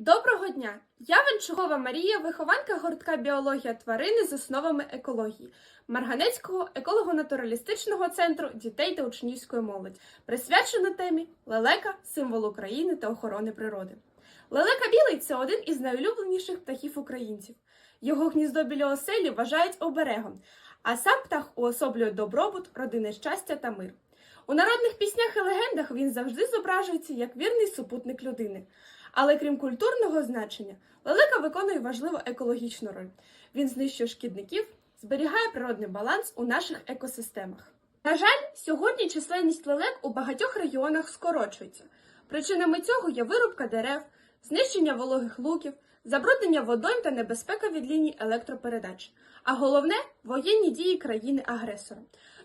Доброго дня! Я Венчугова Марія, вихованка гуртка біологія тварини з основами екології Марганецького еколого-натуралістичного центру дітей та учнівської молоді, присвячена темі лелека символ України та охорони природи. Лелека білий це один із найулюбленіших птахів українців. Його гніздо біля оселі вважають оберегом, а сам птах уособлює добробут, родинне щастя та мир. У народних піснях і легендах він завжди зображується як вірний супутник людини. Але крім культурного значення, лелека виконує важливу екологічну роль. Він знищує шкідників, зберігає природний баланс у наших екосистемах. На жаль, сьогодні численність лелек у багатьох регіонах скорочується. Причинами цього є вирубка дерев, знищення вологих луків, забруднення водойм та небезпека від ліній електропередач. А головне воєнні дії країни-агресора.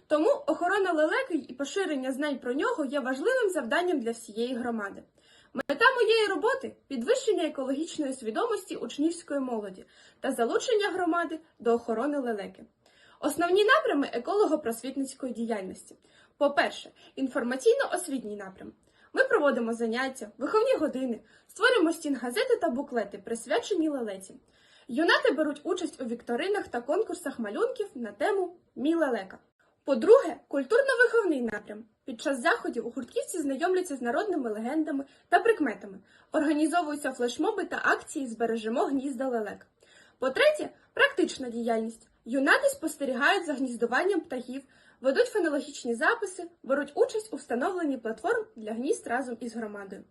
Тому охорона лелеки і поширення знань про нього є важливим завданням для всієї громади. Мета моєї роботи підвищення екологічної свідомості учнівської молоді та залучення громади до охорони лелеки. Основні напрями еколого-просвітницької діяльності. По-перше, інформаційно-освітній напрям. Ми проводимо заняття, виховні години, створюємо стінгазети та буклети, присвячені лелеці. Юнати беруть участь у вікторинах та конкурсах малюнків на тему Мій лелека. По-друге, культурно-виховний напрям. Під час заходів у гуртківці знайомляться з народними легендами та прикметами, організовуються флешмоби та акції Збережемо гнізда лелек. По-третє, практична діяльність. Юнати спостерігають за гніздуванням птахів, ведуть фонологічні записи, беруть участь у встановленні платформ для гнізд разом із громадою.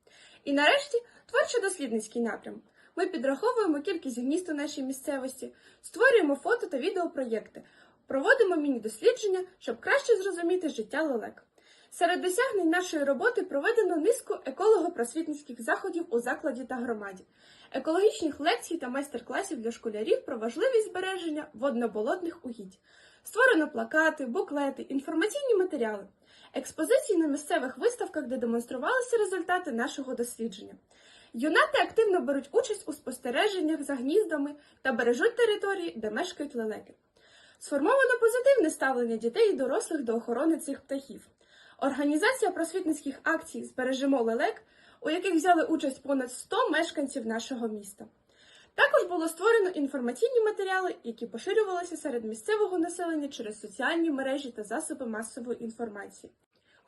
І нарешті творчо-дослідницький напрям. Ми підраховуємо кількість гнізд у нашій місцевості, створюємо фото та відеопроєкти, проводимо міні-дослідження, щоб краще зрозуміти життя лелек. Серед досягнень нашої роботи проведено низку еколого-просвітницьких заходів у закладі та громаді, екологічних лекцій та майстер-класів для школярів про важливість збереження водноболотних угідь. Створено плакати, буклети, інформаційні матеріали, експозиції на місцевих виставках, де демонструвалися результати нашого дослідження. Юнати активно беруть участь у спостереженнях за гніздами та бережуть території, де мешкають лелеки. Сформовано позитивне ставлення дітей і дорослих до охорони цих птахів. Організація просвітницьких акцій Збережемо лелек, у яких взяли участь понад 100 мешканців нашого міста. Також було створено інформаційні матеріали, які поширювалися серед місцевого населення через соціальні мережі та засоби масової інформації.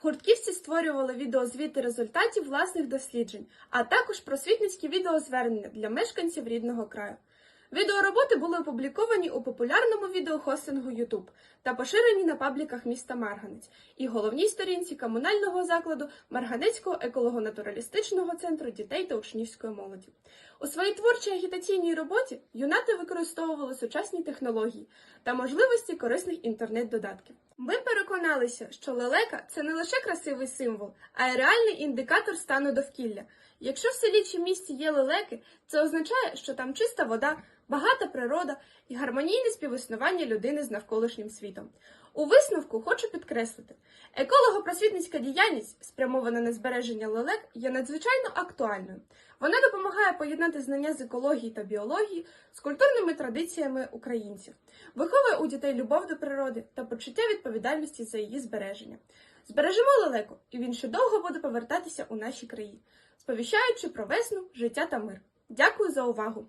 Гуртківці створювали відеозвіти результатів власних досліджень, а також просвітницькі відеозвернення для мешканців рідного краю. Відеороботи були опубліковані у популярному відеохостингу YouTube та поширені на пабліках міста Марганець і головній сторінці комунального закладу Марганецького еколого-натуралістичного центру дітей та учнівської молоді. У своїй творчій агітаційній роботі юнати використовували сучасні технології та можливості корисних інтернет-додатків. Ми переконалися, що лелека це не лише красивий символ, а й реальний індикатор стану довкілля. Якщо в селі чи місті є лелеки, це означає, що там чиста вода, багата природа і гармонійне співіснування людини з навколишнім світом. У висновку хочу підкреслити, еколого-просвітницька діяльність, спрямована на збереження лелек, є надзвичайно актуальною. Вона допомагає поєднати знання з екології та біології з культурними традиціями українців, виховує у дітей любов до природи та почуття відповідальності за її збереження. Збережемо лелеку, і він ще довго буде повертатися у наші краї, сповіщаючи про весну, життя та мир. Дякую за увагу!